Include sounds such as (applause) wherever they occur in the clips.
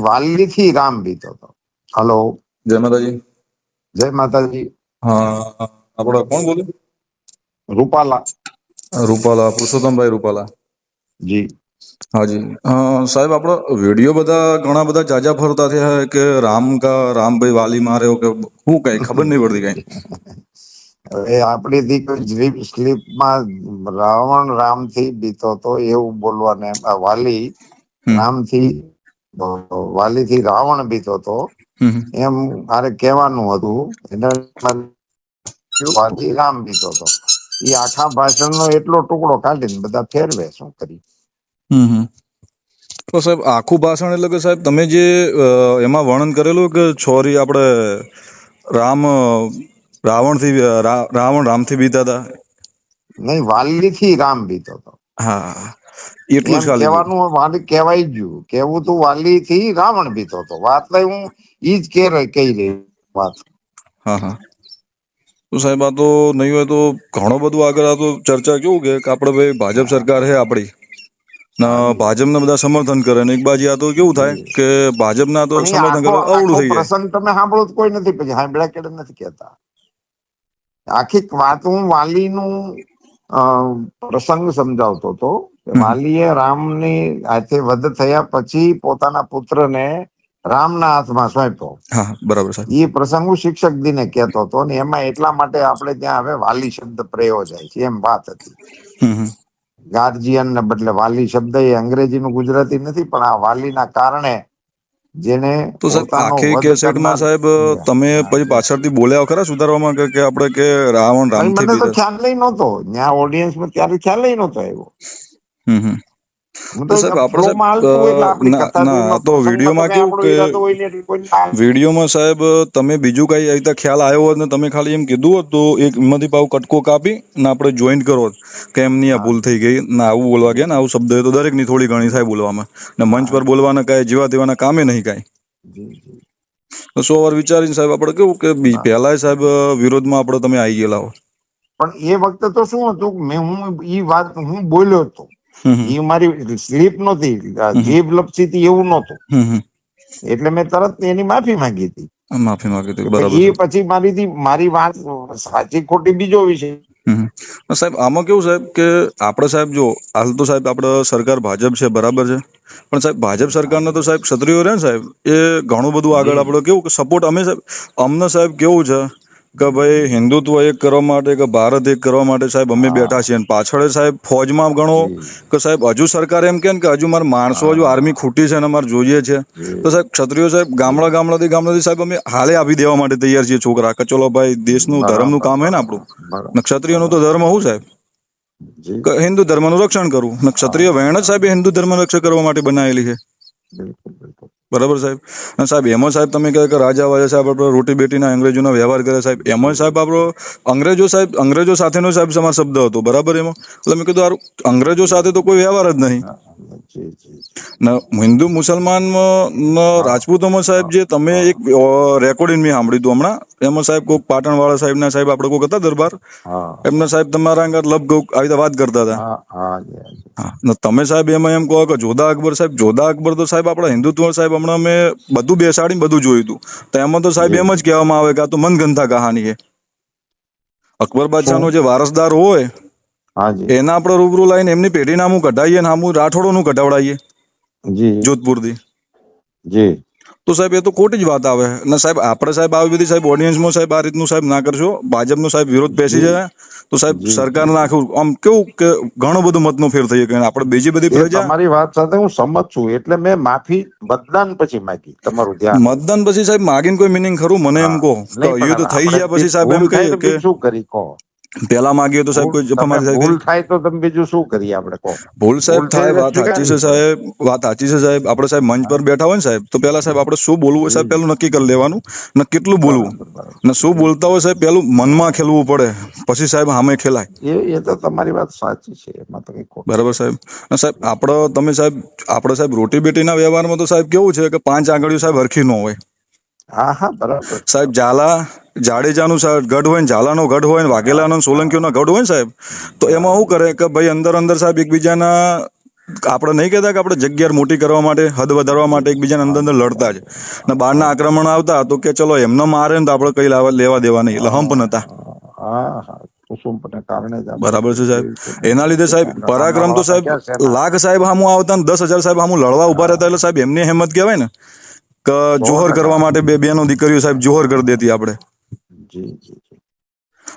વાલી થી રામ બીતો હતો હલો. જય માતાજી. જય માતાજી. હા આપડે કોણ બોલે? રૂપાલા. રૂપાલા પુરુષોત્તમભાઈ રૂપાલા. જી. હાજી સાહેબ આપણો વીડિયો બધા ઘણા બધા જાજા ફરતા થયા કે રામ કા રામભાઈ વાલી માર્યો કે શું કઈ? ખબર નહીં પડતી કઈ. (laughs) હવે આપણી દીકરી સ્લીપ સ્લીપમાં રાવણ રામથી બીતો હતો એવું બોલવાને વાલી હમ. રામ વાલી થી રાવણ બીતો હતો હમ. એમ મારે કહેવાનું હતું એટલે વાલી રામ બીતો હતો એ આખા ભાષણનો એટલો ટુકડો કાઢીને બધા ફેરવે શું કરી હમ, હમ. તો સાહેબ આખું ભાષણ એટલે કે સાહેબ તમે જે એમાં વર્ણન કરેલું કે છોરી આપણે રામ રાવણથી થી રાવણ રામથી બીતા હતા નહીં વાલી થી રામ બીતો હતો હા. એટલું જ કહેવાનું વાલી કહેવાય જ ગયું. કેવું તું વાલી થી રાવણ બીતો હતો. વાત લઈ હું ઈ જ કે રહી- કહી રહી વાત. હા હા. તો સાહેબ આ તો નહીં હોય તો ઘણો બધું આગળ આ તો ચર્ચા કેવું કે આપણે ભાઈ ભાજપ સરકાર છે આપણી ને ભાજપને બધા સમર્થન કરે ને એક બાજુ આ તો કેવું થાય કે ભાજપના તો સમર્થન કરે અવળું થઈ જાય. પ્રસંગ તમે સાંભળો તો કોઈ નથી પછી સાંભળ્યા કે નથી કહેતા. આખી વાત હું વાલીનું પ્રસંગ સમજાવતો હતો. વાલીએ રામની હાથે વધ થયા પછી પોતાના પુત્રને રામના હાથમાં સોંપ્યો. બરાબર એ પ્રસંગ હું શિક્ષક દિને કહેતો હતો ને એમાં એટલા માટે આપણે ત્યાં હવે વાલી શબ્દ પ્રયોજાય છે એમ વાત હતી. ગાર્જિયન ને બદલે વાલી શબ્દ એ અંગ્રેજીનું ગુજરાતી નથી પણ આ વાલીના કારણે જેને તો સાહેબ આખી કેસેટમાં સાહેબ તમે પછી પાછળથી બોલ્યા ખરા સુધારવામાં કે આપણે કે રાવણ રામ મને તો ખ્યાલ લઈ નહોતો. ત્યાં ઓડિયન્સમાં ત્યારે ખ્યાલ લઈ નહોતો આવ્યો. હમ તો સાહેબ આપણે ના, તો વિડીયોમાં કેવું કે વિડીયોમાં સાહેબ તમે બીજું કઈ આવી રીતે ખ્યાલ આવ્યો હોત ને તમે ખાલી એમ કીધું હોત તો એક એમાંથી પાવ કટકો કાપી ને આપણે જોઈન્ટ કરો કે એમની આ ભૂલ થઈ ગઈ ના આવું બોલવા ગયા ને આવું શબ્દ તો દરેકની થોડી ઘણી થાય બોલવામાં. ને મંચ પર બોલવાના કાંઈ જેવા તેવાના કામે નહીં કાંઈ. સો વાર વિચારીને સાહેબ આપણે કેવું કે પેલા સાહેબ વિરોધમાં આપણે તમે આવી ગયેલા હો પણ એ વખતે તો શું હતું મેં હું એ વાત હું બોલ્યો હતો. એ મારી સ્લીપ નહોતી. જીભ લપસી હતી એવું નહોતું. એટલે મેં તરત એની માફી માંગી હતી માફી માંગી હતી બરાબર એ પછી મારી મારી વાત સાચી ખોટી બીજો વિષય. સાહેબ આમાં કેવું સાહેબ કે આપણે સાહેબ જો હાલ તો સાહેબ આપણે સરકાર ભાજપ છે બરાબર છે પણ સાહેબ ભાજપ સરકારનો તો સાહેબ ક્ષત્રિયો રહે ને સાહેબ એ ઘણું બધું આગળ. આપણે કેવું કે સપોર્ટ અમે સાહેબ અમને સાહેબ કેવું છે કે ભાઈ હિન્દુત્વ એક કરવા માટે કે ભારત એક કરવા માટે સાહેબ અમે બેઠા છીએ. અને પાછળ સાહેબ ફોજમાં ગણો કે સાહેબ હજુ સરકાર એમ કે કે હજુ મારા માણસો હજુ આર્મી ખૂટી છે અને અમારે જોઈએ છે. તો સાહેબ ક્ષત્રિયો સાહેબ ગામડા ગામડાથી ગામડાથી સાહેબ અમે હાલે આપી દેવા માટે તૈયાર છીએ છોકરા. કે ચલો ભાઈ દેશનું ધર્મનું કામ હે ને આપણું. ક્ષત્રિયનું તો ધર્મ હું સાહેબ? હિન્દુ ધર્મનું રક્ષણ કરવું ક્ષત્રિય વહેણ જ સાહેબ હિન્દુ ધર્મ રક્ષણ કરવા માટે બનાવેલી છે. બિલકુલ બિલકુલ. બરાબર સાહેબ? અને સાહેબ, એમાં સાહેબ તમે કહે કે રાજા વાજા સાહેબ આપણે રોટી બેટીના અંગ્રેજોનો વ્યવહાર કરે સાહેબ. એમાં સાહેબ આપણો અંગ્રેજો સાહેબ, અંગ્રેજો સાથેનો સાહેબ સમાર શબ્દ હતો. બરાબર એમાં? એટલે મેં કીધું અંગ્રેજો સાથે તો કોઈ વ્યવહાર જ નહીં. હિન્દુ મુસલમાનમાં રાજપૂતોમાં સાહેબ જે તમે એક રેકોર્ડિંગ મેં સાંભળ્યું હતું હમણાં એમાં સાહેબ કોઈક પાટણ વાળા સાહેબ આપણે કોઈક હતા દરબાર? એમના સાહેબ તમારા આગળ લબ કોઈક આવી વાત કરતા હતા. ને તમે સાહેબ એમાં એમ કહો કે જોધા અકબર સાહેબ જોધા અકબર તો સાહેબ આપણા હિન્દુત્વ સાહેબ હમણાં મેં બધું બેસાડીને બધું જોયું હતું. તો એમાં તો સાહેબ એમ જ કહેવામાં આવે કે આ તો મનગંથા કહાની છે. અકબર બાદશાહ નો જે વારસદાર હોય એના આપણે રૂબરૂ લઈને એમની પેઢી નામું કઢાવીએ ને આમું રાઠોડોનું કઢાવડાવીએ જી જોધપુરથી. જી. તો સાહેબ એ તો ખોટી જ વાત આવે. ને સાહેબ આપણે સાહેબ આવી બધી સાહેબ ઓડિયન્સમાં સાહેબ આ રીતનું સાહેબ ના કરશો. ભાજપનો સાહેબ વિરોધ બેસી જાય. તો સાહેબ સરકાર સરકારને આખું આમ કેવું કે ઘણો બધો મતનો ફેર થઈ ગયો આપણે બીજી બધી પ્રજા તમારી વાત સાથે હું સંમત છું. એટલે મેં માફી મતદાન પછી માગી તમારું ધ્યાન. મતદાન પછી સાહેબ માગીને કોઈ મિનિંગ ખરું? મને એમ કહો. યુદ્ધ થઈ ગયા પછી સાહેબ એમ તો કે શું કરી કહો? પેલા માગીએ તો સાહેબ કોઈ જફામારી થાય ભૂલ થાય તો તમે બીજું શું કરીએ આપણે કહો ભૂલ સાહેબ થાય વાત સાચી છે સાહેબ વાત સાચી છે સાહેબ. આપણે સાહેબ મંચ પર બેઠા હોય ને સાહેબ તો પેલા સાહેબ આપણે શું બોલવું હોય સાહેબ પેલું નક્કી કરી લેવાનું ને કેટલું બોલવું. ને શું બોલતા હોય સાહેબ પેલું મનમાં ખેલવું પડે પછી સાહેબ સામે ખેલાય. એ એ તો તમારી વાત સાચી છે એમાં તો કઈ બરાબર સાહેબ. ને સાહેબ આપણો તમે સાહેબ આપણે સાહેબ રોટી બેટીના વ્યવહારમાં તો સાહેબ કેવું છે કે પાંચ આંગળીઓ સાહેબ હરખી ન હોય. હા હા બરાબર. સાહેબ ઝાલા જાડેજાનું સાહેબ ગઢ હોય ને ઝાલાનો ગઢ હોય ને વાઘેલાનો ને સોલંકીઓનો ગઢ હોય ને સાહેબ તો એમાં શું કરે કે ભાઈ અંદર અંદર સાહેબ એકબીજાના આપણે નહીં કહેતા કે આપણે જગ્યા મોટી કરવા માટે હદ વધારવા માટે એકબીજાને અંદર અંદર લડતા જ. ને બહારના આક્રમણ આવતા તો કે ચલો એમને મારે ને તો આપણે કઈ લાવવા લેવા દેવા નહીં એટલે હંપ નતા. બરાબર છે સાહેબ. એના લીધે સાહેબ પરાક્રમ તો સાહેબ લાખ સાહેબ હામું આવતા ને દસ હજાર સાહેબ હામું લડવા ઊભા રહેતા એટલે સાહેબ એમની હિંમત કહેવાય ને. કે જોહર કરવા માટે બે બેનો દીકરીઓ સાહેબ જોહર કરી દેતી આપણે.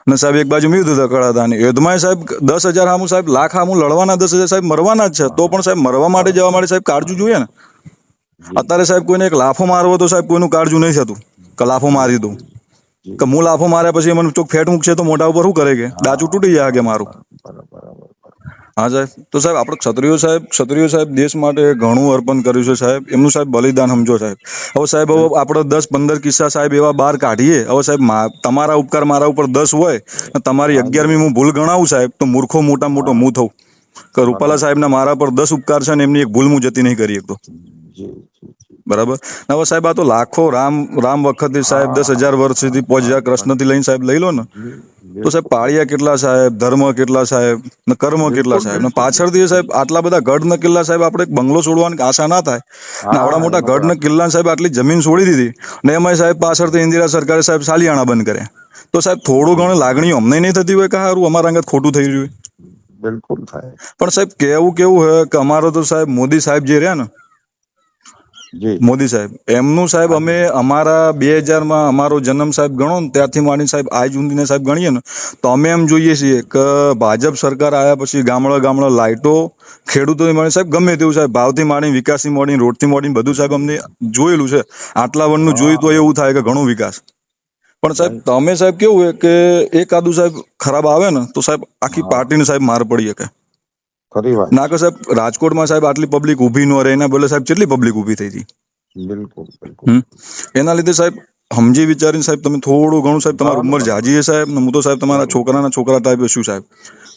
ને સાહેબ એક બાજુ યુદ્ધ ધકડાતા અને યુદ્ધમાં સાહેબ દસ હજાર હામું સાહેબ લાખ હામું લડવાના દસ હજાર સાહેબ મરવાના જ છે. તો પણ સાહેબ મરવા માટે જવા માટે સાહેબ કાળજું જોઈએ ને. અત્યારે સાહેબ કોઈને એક લાફો મારવો તો સાહેબ કોઈનું કાળજું નહીં થતું. કે લાફો મારી દઉં. કે હું લાફો માર્યા પછી મને ચોક ફેટ મૂકશે તો મોઢા ઉપર શું કરે કે? ડાચું તૂટી જાય કે મારું. હા સાહેબ. તો સાહેબ, આપણે ક્ષત્રિયો સાહેબ ક્ષત્રિયો સાહેબ દેશ માટે ઘણું અર્પણ કર્યું છે સાહેબ. એમનું સાહેબ બલિદાન સમજો સાહેબ. હવે સાહેબ, હવે આપણે દસ પંદર કિસ્સા સાહેબ એવા બહાર કાઢીએ. હવે સાહેબ તમારા ઉપકાર મારા ઉપર દસ હોય તમારી અગિયારમી હું ભૂલ ગણાવું સાહેબ, તો મૂર્ખો મોટા મોટો હું થઉં. કે રૂપાલા સાહેબના મારા પર દસ ઉપકાર છે ને એમની એક ભૂલ હું જતી નહીં કરી શકતો. બરાબર? હવે સાહેબ, આ તો લાખો રામ રામ વખતે સાહેબ દસ હજાર વર્ષ સુધી પહોંચ હજાર કૃષ્ણથી લઈને સાહેબ લઈ લો ને. તો સાહેબ પાળિયા કેટલા સાહેબ ધર્મ કેટલા સાહેબ ને કર્મ કેટલા સાહેબ ને પાછળથી સાહેબ આટલા બધા ગઢ ને કિલ્લા સાહેબ આપણે બંગલો છોડવાની આશા ના થાય. ને આવડા મોટા ગઢ ને કિલ્લા સાહેબ આટલી જમીન છોડી દીધી ને એમાં સાહેબ પાછળથી ઇન્દિરા સરકારે સાહેબ સાલિયાણા બંધ કરે તો સાહેબ થોડું ઘણું લાગણીઓ અમને નહીં થતી હોય કે સારું? અમારા અંગત ખોટું થઈ રહ્યું બિલકુલ થાય. પણ સાહેબ કેવું કેવું હે કે અમારો તો સાહેબ મોદી સાહેબ જે રહ્યા ને મોદી સાહેબ એમનું સાહેબ અમે અમારા બે હજારમાં અમારો જન્મ સાહેબ ગણો ને ત્યારથી માંડીને સાહેબ આજ ઊંધીને સાહેબ ગણીએ ને તો અમે એમ જોઈએ છીએ કે ભાજપ સરકાર આવ્યા પછી ગામડા ગામડા લાઇટો ખેડૂતોને મળે સાહેબ ગમે તેવું સાહેબ ભાવથી માંડીને વિકાસથી માંડીને રોડથી માંડીને બધું સાહેબ અમને જોયેલું છે. આટલા વનનું જોયું તો એવું થાય કે ઘણો વિકાસ. પણ સાહેબ તમે સાહેબ કેવું કે એકાદું સાહેબ ખરાબ આવે ને તો સાહેબ આખી પાર્ટીને સાહેબ માર પડી શકે. ખરી વાત. ના કે સાહેબ રાજકોટમાં સાહેબ આટલી પબ્લિક ઊભી ન રહે એના બદલે સાહેબ કેટલી પબ્લિક ઊભી થઈ હતી? બિલકુલ બિલકુલ. એના લીધે સાહેબ સમજી વિચારીને સાહેબ તમે થોડું ઘણું સાહેબ તમારી ઉંમર જાજી છે સાહેબ ને હું તો સાહેબ તમારા છોકરાના છોકરા ટાઈપ છું સાહેબ.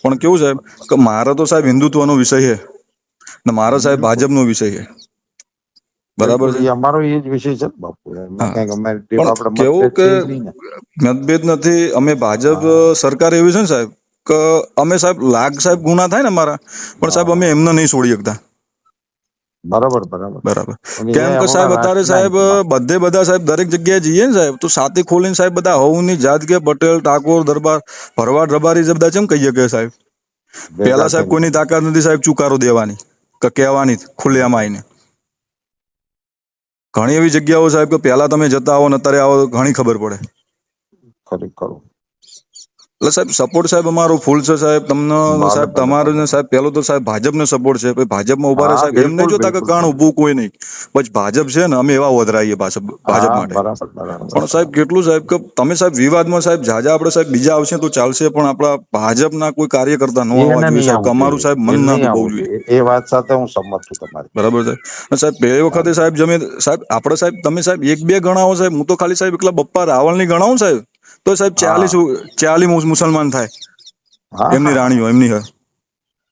પણ કેવું સાહેબ કે મારા તો સાહેબ હિન્દુત્વનો વિષય છે ને મારો સાહેબ ભાજપનો વિષય છે. બરાબર છે? અમારો એ જ વિષય છે બાપુ કેવું કે-. મતભેદ નથી અમે ભાજપ સરકાર એવી છે ને સાહેબ કે અમે સાહેબ લાખ સાહેબ ગુના થાય ને અમારા? પણ સાહેબ અમે એમને નહીં છોડી શકતા. બરાબર બરાબર. બરાબર. કેમ કે સાહેબ અત્યારે સાહેબ બધે બધા સાહેબ દરેક જગ્યાએ જઈએ ને સાહેબ તો સાથે ખોલીને સાહેબ બધા હવની કે પટેલ ઠાકોર દરબાર ભરવાડ રબારી જે બધા ચેમ કહીએ કે સાહેબ. પેલા સાહેબ. કોઈની તાકાત નથી સાહેબ ચુકારો દેવાની કે કહેવાની ખુલ્લેઆમ આવીને. ઘણી એવી જગ્યાઓ સાહેબ કે પહેલા તમે જતા આવો ને અત્યારે આવો ઘણી ખબર પડે. ખરી ખરું એટલે સાહેબ સપોર્ટ સાહેબ અમારો ફૂલ છે સાહેબ. તમને સાહેબ તમારો ને સાહેબ પહેલો તો સાહેબ ભાજપને સપોર્ટ છે. ભાજપમાં ઊભા રહે સાહેબ. એમ નહીં જોતા કે કાણ ઊભું કોઈ નહીં. પછી ભાજપ છે ને અમે એવા વધરાઈએ ભાજપ ભાજપ માટે. પણ સાહેબ કેટલું સાહેબ કે તમે સાહેબ વિવાદમાં સાહેબ જાજા આપણે સાહેબ બીજા આવશે તો ચાલશે પણ આપણા ભાજપના કોઈ કાર્યકર્તા ન આવવા જોઈએ સાહેબ. તમારું અમારું સાહેબ મન ના દુભાવવું જોઈએ. એ વાત સાથે હું સંમત છું તમારી. બરાબર છે સાહેબ પહેલી વખતે સાહેબ જમે સાહેબ આપણે સાહેબ તમે સાહેબ એક બે ગણાવો સાહેબ. હું તો ખાલી સાહેબ એકલા બપ્પા રાવળની ગણાવું સાહેબ? તો સાહેબ ચાલીસ ચાલીસ મુસલમાન થાય. એમની. રાણીઓ એમની હોય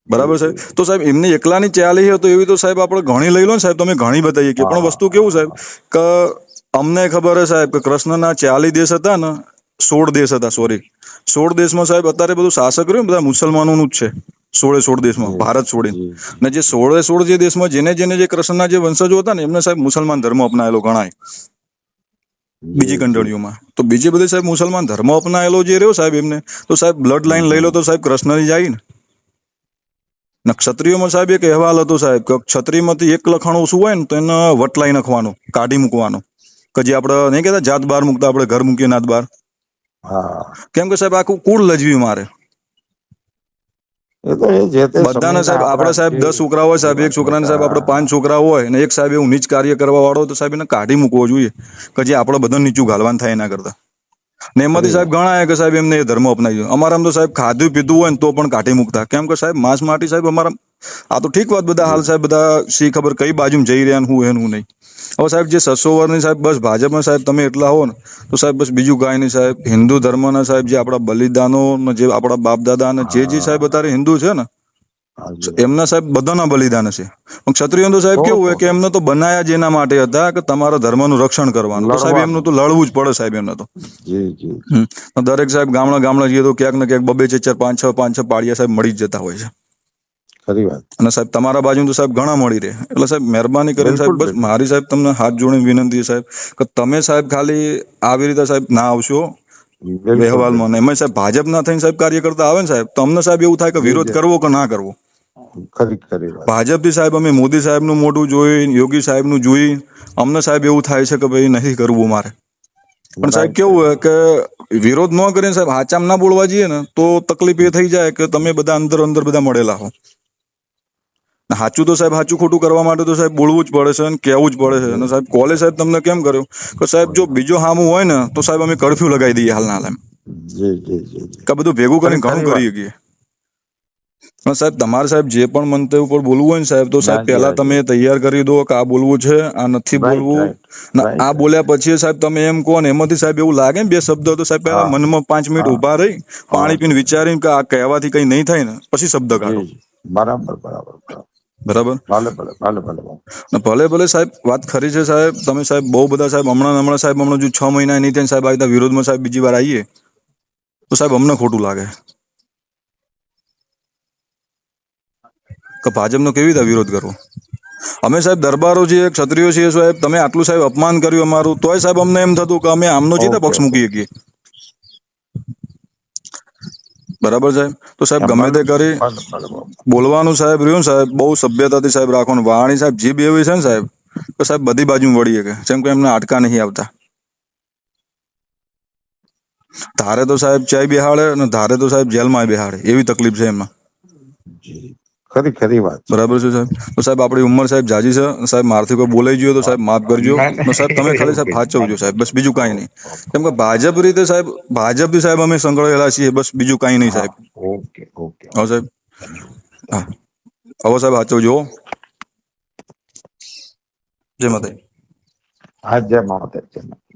બરાબર સાહેબ? તો સાહેબ એમની એકલાની ચાલી હોય તો એવી તો સાહેબ આપણે ઘણી લઈ લો ને સાહેબ તમે ઘણી બતાવીએ કે પણ વસ્તુ કેવું સાહેબ? કે અમને ખબર હે સાહેબ કે કૃષ્ણના ચાલી દેશ હતા ને સોળ દેશ હતા સોરી. સોળ દેશમાં સાહેબ અત્યારે બધું શાસક રહ્યું બધા મુસલમાનોનું જ છે. સોળે સોળ દેશમાં ભારત છોડીને. અને ને જે સોળે સોળ જે દેશમાં જેને જેને જે કૃષ્ણના જે વંશજો હતા ને એમને સાહેબ મુસલમાન ધર્મ અપનાયેલો ગણાય. બીજી જી, તો બીજી બધી સાહેબ મુસલમાન ધર્મ અપનાયેલો જે રહ્યો સાહેબ એમને તો સાહેબ બ્લડ લાઈન લઈ લો તો સાહેબ કૃષ્ણની જાય ને ક્ષત્રિયોમાં સાહેબ એક અહેવાલ હતો સાહેબ કે ક્ષત્રિયમાંથી એક લખાણું શું હોય ને તો એને વટલાઈ નાખવાનું કાઢી મૂકવાનું. કે જે આપણે નહીં કહેતા જાત બાર મૂકતા આપણે ઘર મૂકીએ નાત બાર. હા. કેમ કે સાહેબ આખું કુળ લજવી મારે. એ તો એ જે તે બધાને સાહેબ આપણે સાહેબ દસ છોકરા હોય સાહેબ એક છોકરાને સાહેબ આપણે પાંચ છોકરા હોય એક સાહેબ એવું નીચ કાર્ય કરવા વાળો તો સાહેબ એને કાઢી મૂકવો જોઈએ કે જે આપણે બધા નીચું ઘાલવાન થાય એના કરતા. ને એમાંથી સાહેબ ઘણા કે સાહેબ એમને એ ધર્મ અપનાવી અમારા તો સાહેબ ખાધું પીધું હોય ને તો પણ કાઢી મૂકતા. કેમ કે સાહેબ માંસ માટી સાહેબ અમારા આ તો ઠીક વાત બધા હાલ સાહેબ બધા શી ખબર કઈ બાજુ જઈ રહ્યા ને હું એનું નહીં. હવે સાહેબ જે સસો વર્ષની સાહેબ બસ ભાજપમાં સાહેબ તમે એટલા હો ને તો સાહેબ બસ બીજું કાંઈ નહીં સાહેબ. હિન્દુ ધર્મના સાહેબ જે આપણા બલિદાનો જે આપણા બાપ દાદા અને જે જે સાહેબ અત્યારે હિન્દુ છે ને એમના સાહેબ બધાના બલિદાન છે. પણ ક્ષત્રિયો તો સાહેબ કેવું હોય કે એમને તો બનાયા જ એના માટે હતા કે તમારા ધર્મનું રક્ષણ કરવાનું. તો સાહેબ એમનું તો લડવું જ પડે સાહેબ એમને તો. દરેક સાહેબ ગામડા ગામડા જઈએ તો ક્યાંક ને ક્યાંક બબે ચાર પાંચ છ પાંચ છ પાળિયા સાહેબ મળી જ જતા હોય છે. ખરી વાત. અને સાહેબ તમારા બાજુ તો સાહેબ ઘણા મળી રહે. એટલે સાહેબ મહેરબાની કરીને સાહેબ બસ મારી સાહેબ તમને હાથ જોડીને વિનંતી સાહેબ કે તમે સાહેબ ખાલી આવી રીતે સાહેબ ના આવશો. અહેવાલમાં એમાં સાહેબ ભાજપ ના થઈને સાહેબ કાર્ય કરતા આવે ને સાહેબ તો અમને સાહેબ એવું થાય કે વિરોધ કરવો કે ના કરવો? ખરી ખરી ભાજપથી સાહેબ અમે મોદી સાહેબનું મોઢું જોઈ યોગી સાહેબનું જોઈ અમને સાહેબ એવું થાય છે કે ભાઈ નથી કરવું મારે. પણ સાહેબ કેવું હોય કે વિરોધ ન કરીને સાહેબ હાચામ ના બોલવા જઈએ ને તો તકલીફ એ થઈ જાય કે તમે બધા અંદર અંદર બધા મળેલા હો. સાચું તો સાહેબ સાચું ખોટું કરવા માટે તો સાહેબ બોલવું જ પડે છે અને કહેવું જ પડે છે. અને સાહેબ કોલે સાહેબ તમને કેમ કર્યું? કે સાહેબ જો બીજો હામું હોય ને તો સાહેબ અમે કરફ્યુ લગાવી દઈએ હાલના હાલ એમ કે બધું ભેગું કરીને ઘણું કરી શકીએ. પણ સાહેબ તમારે સાહેબ જે પણ મંતવ્ય ઉપર બોલવું હોય ને સાહેબ તો સાહેબ પેલા પહેલા તમે તૈયાર કરી દો કે આ બોલવું છે આ નથી બોલવું. આ બોલ્યા પછી સાહેબ તમે એમ કહો ને એમાંથી સાહેબ એવું લાગે ને બે શબ્દ તો સાહેબ પહેલા મનમાં પાંચ મિનિટ ઊભા રહી પાણી પીને વિચારીને કે આ કહેવાથી કઈ નહીં થાય ને પછી શબ્દ કાઢો. બરાબર બરાબર. બરાબર. ભલે ભલે ભલે ભલે ભલે. ભલે સાહેબ વાત ખરી છે સાહેબ. તમે સાહેબ બહુ બધા સાહેબ હમણાં હમણાં સાહેબ હમણાં જો છ મહિના એની ત્યાં સાહેબ આવી વિરોધમાં સાહેબ બીજી વાર આવીએ તો સાહેબ અમને ખોટું લાગે. કે ભાજપનો કેવી રીતે વિરોધ કરવો? અમે સાહેબ દરબારો છીએ ક્ષત્રિયો છીએ સાહેબ. તમે આટલું સાહેબ અપમાન કર્યું અમારું. તોય સાહેબ અમને એમ થતું કે અમે આમનો જે રીતે Okay, પક્ષ મૂકી શકીએ. બરાબર સાહેબ? તો સાહેબ ગમે તે કરી ભલે ભલે ભલે. બોલવાનું સાહેબ રહ્યું ને સાહેબ બહુ સભ્યતાથી સાહેબ રાખવાનું. વાણી સાહેબ જીભ એવી છે ને સાહેબ તો સાહેબ બધી બાજુ વળી શકે. જેમ કે એમને આટકા નહીં આવતા. ધારે તો સાહેબ ચાય બેહાડે અને ધારે તો સાહેબ જેલમાં બેહાડે. એવી તકલીફ છે એમાં. જી. ખરી ખરી વાત. બરાબર છે સાહેબ. તો સાહેબ આપણી ઉંમર સાહેબ જાજી છે. સાહેબ મારથી કોઈ બોલાઈ ગયો તો સાહેબ માફ કરજો. સાહેબ તમે ખાલી સાહેબ સાચવજો સાહેબ. બસ બીજું કાંઈ નહીં. કેમ કે ભાજપ રીતે સાહેબ ભાજપથી સાહેબ અમે સંકળાયેલા છીએ. બસ બીજું કાંઈ નહીં સાહેબ. Okay okay. હા સાહેબ. હા. હવે સાહેબ સાચવજો હો. જય માતા હા જય માતા જય માતા